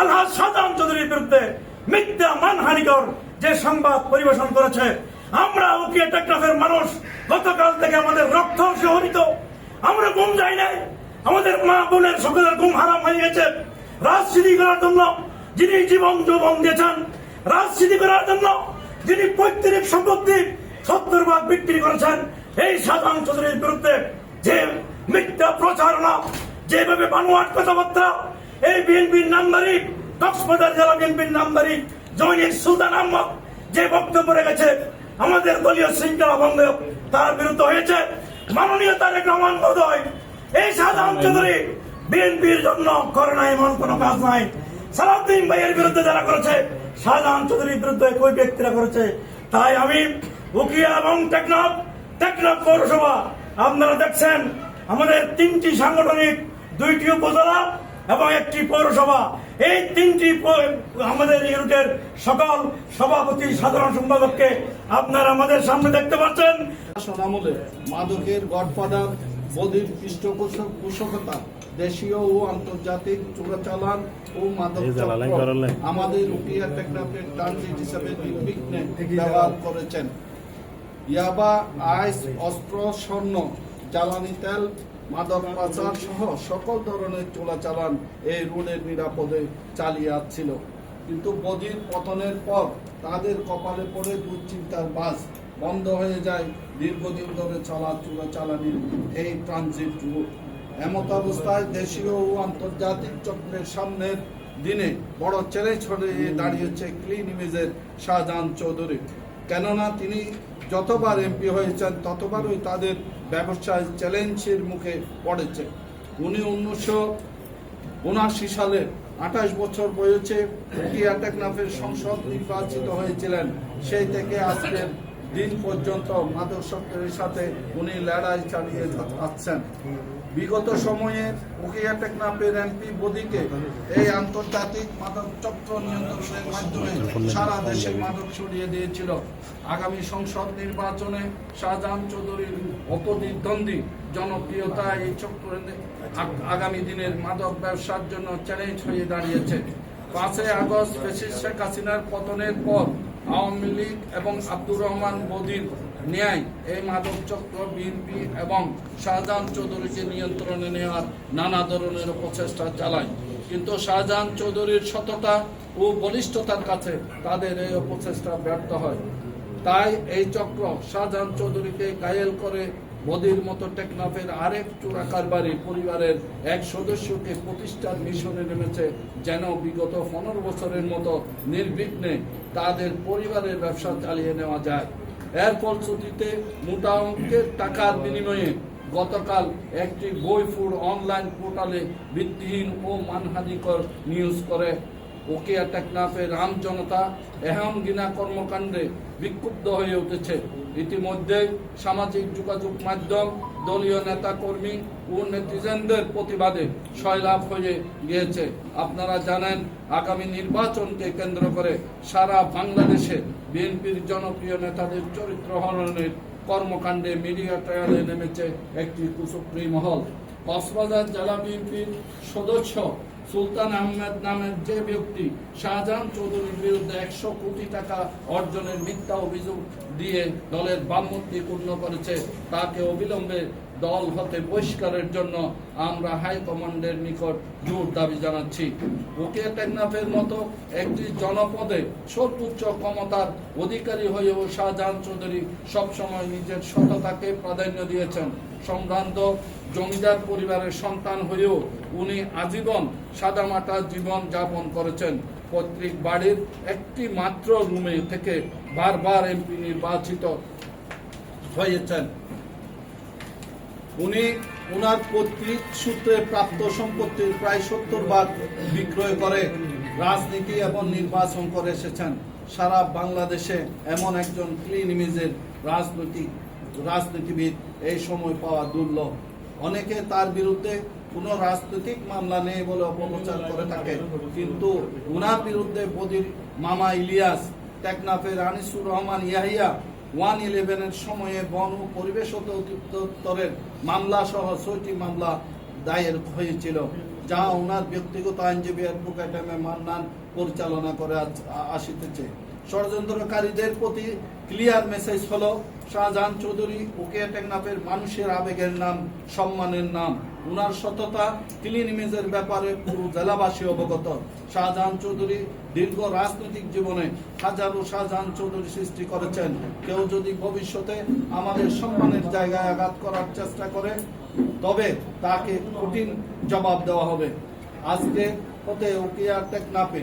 আলহাজ সাদাম চৌধুরীর বিরুদ্ধে মিথ্যা মানহানিকর যে সংবাদ পরিবেশন করেছে। আমরা উকিয়ে টেকনাফের মানুষ, গতকাল থেকে আমাদের রক্ত সহরিত আমরা ঘুম যাই নাই। আমাদের মা বোনের সকলের ঘুম হারাম হয়ে গেছে। রাজনীতি করার জন্য যিনি জীবন যৌবন দিয়েছেন, রাজনীতি করার জন্য যিনি পৈতৃক সম্পত্তি সত্তর ভাগ বিক্রি করেছেন, এই সাধারণ চৌধুরীর বিরুদ্ধে যে মিথ্যা প্রচারণা, যেভাবে বানোয়াট কথাবার্তা এই বিএনপির নামদারি কক্সবাজার জেলা বিএনপির নামদারি জমিনের সুলতান আহমদ যে বক্তব্য রেখেছে, আমাদের দলীয় শৃঙ্খলা ভঙ্গ তার বিরুদ্ধে হয়েছে মাননীয় তারেক রহমান মহোদয়। এই সাধারণ চৌধুরী বিএনপির জন্য করে না এমন কোন কাজ নাই। সালাউদ্দিন ভাইয়ের বিরুদ্ধে যারা করেছে শাহজাহান চৌধুরীর বিরুদ্ধে কই ব্যক্তিরা করেছে। তাই আমি উকিয়া এবং টেকনাফ টেকনাফ পৌরসভা, আপনারা দেখছেন, আমাদের তিনটি সাংগঠনিক, দুইটি উপজেলা এবং একটি পৌরসভা। এই তিনটি আমাদের ইউনিটের সকল সভাপতি সাধারণ সম্পাদককে আপনারা আমাদের সামনে দেখতে পাচ্ছেন। মাদকের গডফাদার বদির পৃষ্ঠপোষকতা দেশীয় ও আন্তর্জাতিক চোরাচালান ও মাদক। আমাদের উকিয়া টেকনাফের ট্রানজিট হিসাবে নির্বিঘ্নে ব্যবহার করেছেন। ইয়াবা আইস অস্ত্র স্বর্ণ জ্বালানি তেল মাদক পাচার সহ সকল ধরনের চোরাচালান এই রোডের নিরাপদে চালিয়ে আসছিল কিন্তু বদির পতনের পর তাদের কপালে পড়ে দুশ্চিন্তার বাস বন্ধ হয়ে যায় দীর্ঘদিন ধরে চলা চোরাচালানির এই ট্রানজিট রুট। এমত অবস্থায় দেশীয় ও আন্তর্জাতিক চক্রের সামনের দিনে বড় চ্যালেঞ্জ হয়ে দাঁড়িয়েছে ক্লিন ইমেজের শাহজাহান চৌধুরী। কেননা তিনি যতবার এমপি হয়েছেন, ততবারই তাদের ব্যবসায় চ্যালেঞ্জের মুখে পড়েছে উনি উনিশশো উনআশি সালে আঠাশ বছর বয়সে উকিয়া টেকনাফের সংসদ নির্বাচিত হয়েছিলেন। সেই থেকে আজকের দিন পর্যন্ত মাদক চক্রের সাথে উনি লড়াই চালিয়ে যাচ্ছেন। বিগত সময়ে উকিয়া টেকনাফের এমপি বদিকে এই আন্তর্জাতিক মাদক চক্র নিয়ন্ত্রণের মাধ্যমে সারা দেশে মাদক ছড়িয়ে দিয়েছিল। আগামী সংসদ নির্বাচনে শাহজাহান চৌধুরীর অপ্রতিদ্বন্দ্বী জনপ্রিয়তা এই চক্র আগ- আগামী দিনের মাদক ব্যবসার জন্য চ্যালেঞ্জ হয়ে দাঁড়িয়েছে। পাঁচই আগস্ট ফেসিস শেখ হাসিনার পতনের পর আওয়ামী লীগ এবং আব্দুর রহমান বদির ন্যায় এই মাদক চক্র, বিএনপি এবং শাহজাহান চৌধুরীকে নিয়ন্ত্রণে নেওয়ার নানা ধরনের প্রচেষ্টা চালায়। কিন্তু শাহজাহান চৌধুরীর সততা ও বলিষ্ঠতার কাছে তাদের এই প্রচেষ্টা ব্যর্থ হয়। তাই এই চক্র শাহজাহান চৌধুরীকে ঘায়েল করে মোদির মতো টেকনাফের আরেক চোরা কারবারি পরিবারের এক সদস্যকে প্রতিষ্ঠার মিশনে নেমেছে, যেন বিগত পনেরো বছরের মতো নির্বিঘ্নে তাদের পরিবারের ব্যবসা চালিয়ে নেওয়া যায়। এর ফলশ্রুতিতে মোটা অঙ্কের টাকার বিনিময়ে গতকাল একটি বই ফুড অনলাইন পোর্টালে ভিত্তিহীন ও মানহানিকর নিউজ করে। ওকিয়া টেকনাফের রাম জনতা এহম গিনা কর্মকাণ্ডে বিক্ষুব্ধ হয়ে উঠেছে। ইতিমধ্যে সামাজিক যোগাযোগ মাধ্যম দলীয় নেতা কর্মী ও নেটিজেনদের প্রতিবাদে সয়লাভ হয়ে গিয়েছে। আপনারা জানেন, আগামী নির্বাচনকে কেন্দ্র করে সারা বাংলাদেশে বিএনপির জনপ্রিয় নেতাদের চরিত্র হননের কর্মকাণ্ডে মিডিয়া ট্রায়ালে নেমেছে একটি কুচক্রী মহল কক্সবাজার জেলা বিএনপির সদস্য সুলতান আহমেদ নামের যে ব্যক্তি শাহজাহান চৌধুরীর বিরুদ্ধে একশো কোটি টাকা অর্জনের মিথ্যা অভিযোগ দিয়ে দলের বামমূর্তি পূর্ণ করেছে, তাকে অবিলম্বে দল হতে বহিষ্কারের জন্য আমরা হাইকমান্ডের নিকট জোর দাবি জানাচ্ছি। ওকে টেকনাফের মতো একটি জনপদে সর্বোচ্চ ক্ষমতার অধিকারী হয়েও শাহজাহান চৌধুরী সবসময় নিজের সততাকে প্রাধান্য দিয়েছেন। সম্ভ্রান্ত জমিদার পরিবারের সন্তান হয়েও উনি আজীবন সাদামাটা জীবন যাপন করেছেন। পৈতৃক বাড়ির একটি মাত্র রুমে থেকে বারবার এমপি নির্বাচিত হয়েছেন। উনি উনার কর্তৃক সূত্রে প্রাপ্ত সম্পত্তির প্রায় সত্তর ভাগ বিক্রয় করে, রাজনীতি এবং নির্বাচন করে এসেছেন। সারা বাংলাদেশে এমন একজন ক্লিন ইমেজের রাজনৈতিক, রাজনীতিবিদ এই সময় পাওয়া দুর্লভ। অনেকে তার বিরুদ্ধে কোনো রাজনৈতিক মামলা নেই বলে অপপ্রচার করে থাকে। কিন্তু উনার বিরুদ্ধে বদির মামা ইলিয়াস, টেকনাফের আনিসুর রহমান ইয়াহিয়া ওয়ান ইলেভেনের সময়ে বন ও পরিবেশ অধিদপ্তরের মামলা সহ ছয়টি মামলা দায়ের হয়েছিল, যা ওনার ব্যক্তিগত আইনজীবী অ্যাডভোকেট এম এ মান্নান পরিচালনা করে আসিতেছে। ষড়যন্ত্রকারীদের প্রতি ক্লিয়ার মেসেজ হলো, শাহজাহান চৌধুরী ওকে টেকনাফের মানুষের আবেগের নাম, সম্মানের নাম। উনার সততা ক্লিন ইমেজের ব্যাপারে পুরো জেলাবাসী অবগত। শাহজাহান চৌধুরী দীর্ঘ রাজনৈতিক জীবনে হাজারো শাহজাহান চৌধুরী সৃষ্টি করেছেন। কেউ যদি ভবিষ্যতে আমাদের সম্মানের জায়গায় আঘাত করার চেষ্টা করে, তবে তাকে কঠিন জবাব দেওয়া হবে। আজকে হতে উকিয়া টেকনাফে?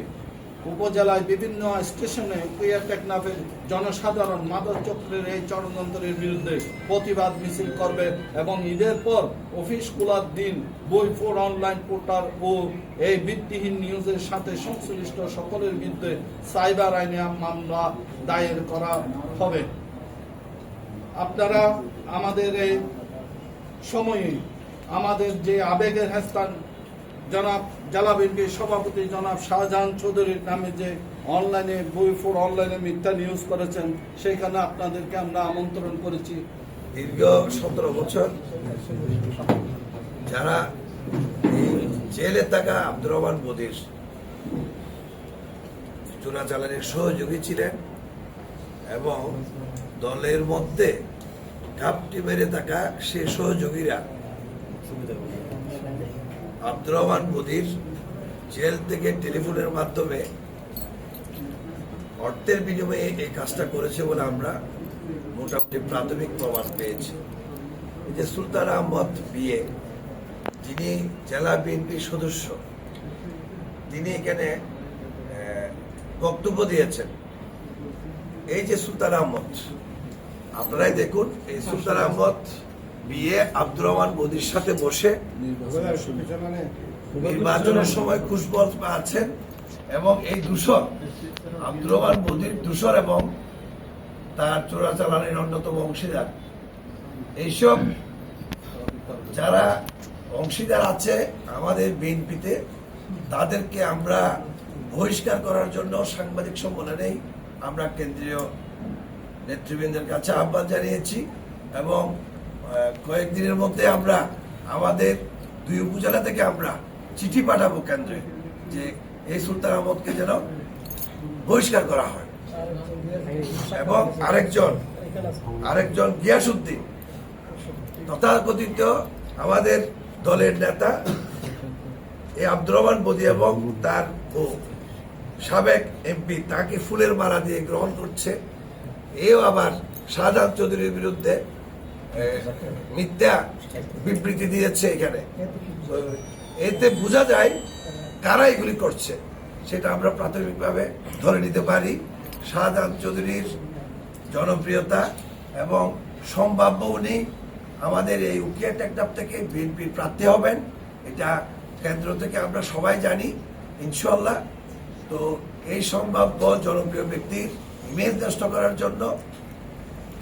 উপজেলায় বিভিন্ন স্টেশনে উকিয়া টেকনাফের জনসাধারণ মাদক চক্রের এই ষড়যন্ত্রের বিরুদ্ধে প্রতিবাদ মিছিল করবে এবং ঈদের পর অফিস খোলার দিন, বই ফোর অনলাইন পোর্টাল ও এই ভিত্তিহীন নিউজের সাথে সংশ্লিষ্ট সকলের বিরুদ্ধে সাইবার আইনে মামলা দায়ের করা হবে। আপনারা আমাদের এই সময়ে আমাদের যে আবেগের হেস্তান জনাব জালাবিনকে সভাপতি জনাব শাহজাহান চৌধুরীর নামে যে অনলাইনে বই ফোর অনলাইনে মিথ্যা নিউজ করেছেন সেখানে আপনাদেরকে আমরা আমন্ত্রণ করেছি। দীর্ঘ সতেরো বছর যারা জেলে থাকা আব্দুর রহমান মোদির চোরাচালানের সহযোগী ছিলেন এবং দলের মধ্যে ঘাপটি মেরে থাকা সে সহযোগীরা আব্দুর রহমান মোদির জেল থেকে টেলিফোনের মাধ্যমে অর্থের বিনিময়ে এই কাজটা করেছে বলে আমরা মোটামুটি প্রাথমিক প্রমাণ পেয়েছি। যে সুলতান আহমদ বিয়ে, যিনি জেলা বিএনপির সদস্য, তিনি এখানে বক্তব্য দিয়েছেন। এই যে সুলতান আহমদ, আপনারাই দেখুন, এই সুলতান আহমদ বিয়ে আব্দুর রহমান মোদির সাথে বসে নির্বাচনের সময় খুশবল আছেন এবং এই দূষণ, আব্দুর রহমান মোদির দূষণ এবং তার চোরাচালানের অন্যতম অংশীদার। এইসব যারা অংশীদার আছে আমাদের বিএনপিতে, তাদেরকে আমরা বহিষ্কার করার জন্য সাংবাদিক সম্মেলনেই আমরা কেন্দ্রীয় নেতৃবৃন্দের কাছে আহ্বান জানিয়েছি এবং কয়েকদিনের মধ্যে আমরা আমাদের দুই উপজেলা থেকে আমরা চিঠি পাঠাবো কেন্দ্রে যে এই সুলতান আহমদকে যেন বহিষ্কার করা হয়। এবং আরেকজন আরেকজন গিয়াসুদ্দিন তথাকথিত আমাদের দলের নেতা এই আব্দুর রহমান বদি এবং তার ও সাবেক এমপি তাকে ফুলের মালা দিয়ে গ্রহণ করছে। এও আবার শাহজাহান চৌধুরীর বিরুদ্ধে এ, মিথ্যা বিবৃতি দিয়েছে এখানে। এতে বোঝা যায় কারা এগুলি করছে। সেটা আমরা প্রাথমিকভাবে ধরে নিতে পারি। শাহজাহান চৌধুরীর জনপ্রিয়তা এবং সম্ভাব্য উনি আমাদের এই উকিয়া টেকটাপ থেকে বিএনপির প্রার্থী হবেন। এটা কেন্দ্র থেকে আমরা সবাই জানি ইনশাল্লাহ তো এই সম্ভাব্য জনপ্রিয় ব্যক্তির ইমেজ নষ্ট করার জন্য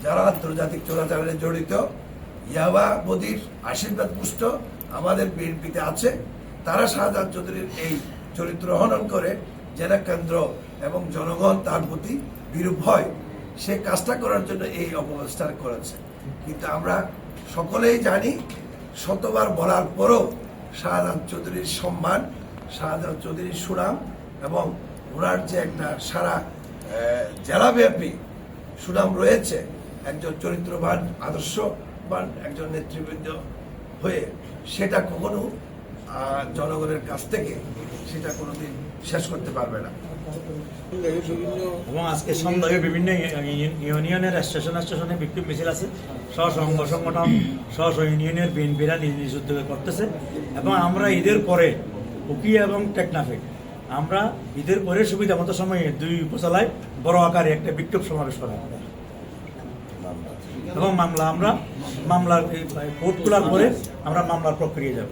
যারা আন্তর্জাতিক চোরাচালানে জড়িত, ইয়াবা মোদির আশীর্বাদ পুষ্ট আমাদের বিএনপিতে আছে। তারা শাহজাহান চৌধুরীর এই চরিত্র হনন করে জেলা কেন্দ্র এবং জনগণ তার প্রতি বিরূপ হয়, সে কাজটা করার জন্য এই অপব্যবস্থা করেছে। কিন্তু আমরা সকলেই জানি, শতবার বলার পরও শাহজাহান চৌধুরীর সম্মান, শাহজাহান চৌধুরীর সুনাম এবং ওনার যে একটা সারা জেলাব্যাপী সুনাম রয়েছে একজন চরিত্রবান, আদর্শবান একজন নেতৃবৃন্দ হয়ে সেটা কখনো জনগণের কাছ থেকে সেটা কোনোদিন শেষ করতে পারবে না। এবং আজকে সন্ধ্যায় বিভিন্ন ইউনিয়নের স্টেশন স্টেশনে বিক্ষোভ মিছিল আছে। স্ব সংঘ সংগঠন স্ব স্ব ইউনিয়নের বিএনপিরা নিজ নিজ উদ্যোগে করতেছে। এবং আমরা ঈদের পরে উকিয়া এবং টেকনাফে, আমরা ঈদের পরে সুবিধা মতো সময়ে দুই উপজেলায় বড় আকারে একটা বিক্ষোভ সমাবেশ করা হবে। এবং মামলা আমরা মামলার কোর্ট খোলার পরে আমরা মামলার প্রক্রিয়া যাব।